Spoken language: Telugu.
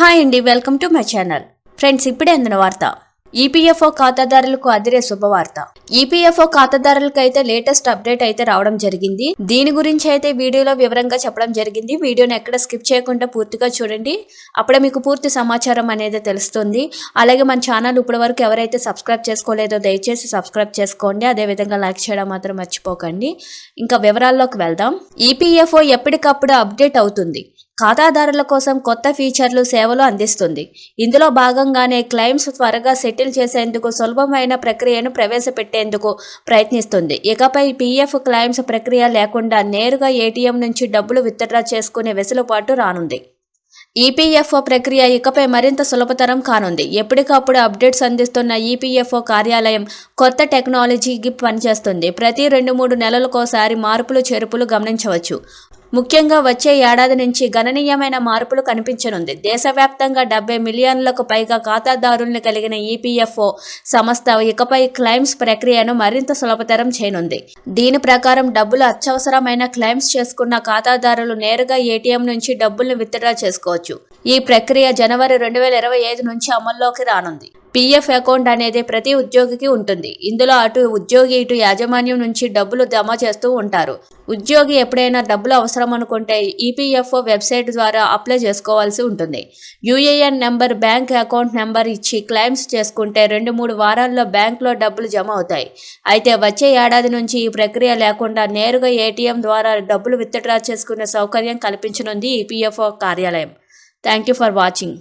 హాయ్ అండి welcome to my channel. Friends ఇప్పుడే అందిన వార్త. ఈపీఎఫ్ఓ ఖాతాదారులకు అదిరే శుభవార్త. ఈపీఎఫ్ఓ ఖాతాదారులకు అయితే లేటెస్ట్ అప్డేట్ అయితే రావడం జరిగింది. దీని గురించి అయితే వీడియోలో వివరంగా చెప్పడం జరిగింది. వీడియోని ఎక్కడ స్కిప్ చేయకుండా పూర్తిగా చూడండి. అప్పుడే మీకు పూర్తి సమాచారం అనేది తెలుస్తుంది. అలాగే మన ఛానల్ ఇప్పటి వరకు ఎవరైతే సబ్స్క్రైబ్ చేసుకోలేదో దయచేసి సబ్స్క్రైబ్ చేసుకోండి. అదేవిధంగా లైక్ చేయడం మాత్రం మర్చిపోకండి. ఇంకా వివరాల్లోకి వెళ్దాం. ఈపీఎఫ్ఓ ఎప్పటికప్పుడు అప్డేట్ అవుతుంది. ఖాతాదారుల కోసం కొత్త ఫీచర్లు సేవలు అందిస్తుంది. ఇందులో భాగంగానే క్లెయిమ్స్ త్వరగా సెటిల్ చేసేందుకు సులభమైన ప్రక్రియను ప్రవేశపెట్టేందుకు ప్రయత్నిస్తుంది. ఇకపై పీఎఫ్ క్లెయిమ్స్ ప్రక్రియ లేకుండా నేరుగా ఏటీఎం నుంచి డబ్బులు విత్డ్రా చేసుకునే వెసులుబాటు రానుంది. ఈపీఎఫ్ఓ ప్రక్రియ ఇకపై మరింత సులభతరం కానుంది. ఎప్పటికప్పుడు అప్డేట్స్ అందిస్తున్న ఈపీఎఫ్ఓ కార్యాలయం కొత్త టెక్నాలజీకి పనిచేస్తుంది. ప్రతి రెండు మూడు నెలలకోసారి మార్పులు చేర్పులు గమనించవచ్చు. ముఖ్యంగా వచ్చే ఏడాది నుంచి గణనీయమైన మార్పులు కనిపించనుంది. దేశవ్యాప్తంగా డెబ్బై మిలియన్లకు పైగా ఖాతాదారుల్ని కలిగిన ఈపీఎఫ్ఓ సంస్థ ఇకపై క్లెయిమ్స్ ప్రక్రియను మరింత సులభతరం చేయనుంది. దీని ప్రకారం డబ్బులు అత్యవసరమైన క్లెయిమ్స్ చేసుకున్న ఖాతాదారులు నేరుగా ఏటీఎం నుంచి డబ్బుల్ని విత్డ్రా చేసుకోవచ్చు. ఈ ప్రక్రియ జనవరి రెండు వేల ఇరవై ఐదు నుంచి అమల్లోకి రానుంది. పీఎఫ్ అకౌంట్ అనేది ప్రతి ఉద్యోగికి ఉంటుంది. ఇందులో అటు ఉద్యోగి ఇటు యాజమాన్యం నుంచి డబ్బులు జమ చేస్తూ ఉంటారు. ఉద్యోగి ఎప్పుడైనా డబ్బులు అవసరం అనుకుంటే ఈపీఎఫ్ఓ వెబ్సైట్ ద్వారా అప్లై చేసుకోవాల్సి ఉంటుంది. UAN number bank account number ఇచ్చి క్లెయిమ్స్ చేసుకుంటే రెండు మూడు వారాల్లో బ్యాంక్లో డబ్బులు జమ అవుతాయి. అయితే వచ్చే ఏడాది నుంచి ఈ ప్రక్రియ లేకుండా నేరుగా ఏటీఎం ద్వారా డబ్బులు విత్డ్రా చేసుకునే సౌకర్యం కల్పించనుంది ఈపీఎఫ్ఓ కార్యాలయం. Thank you for watching.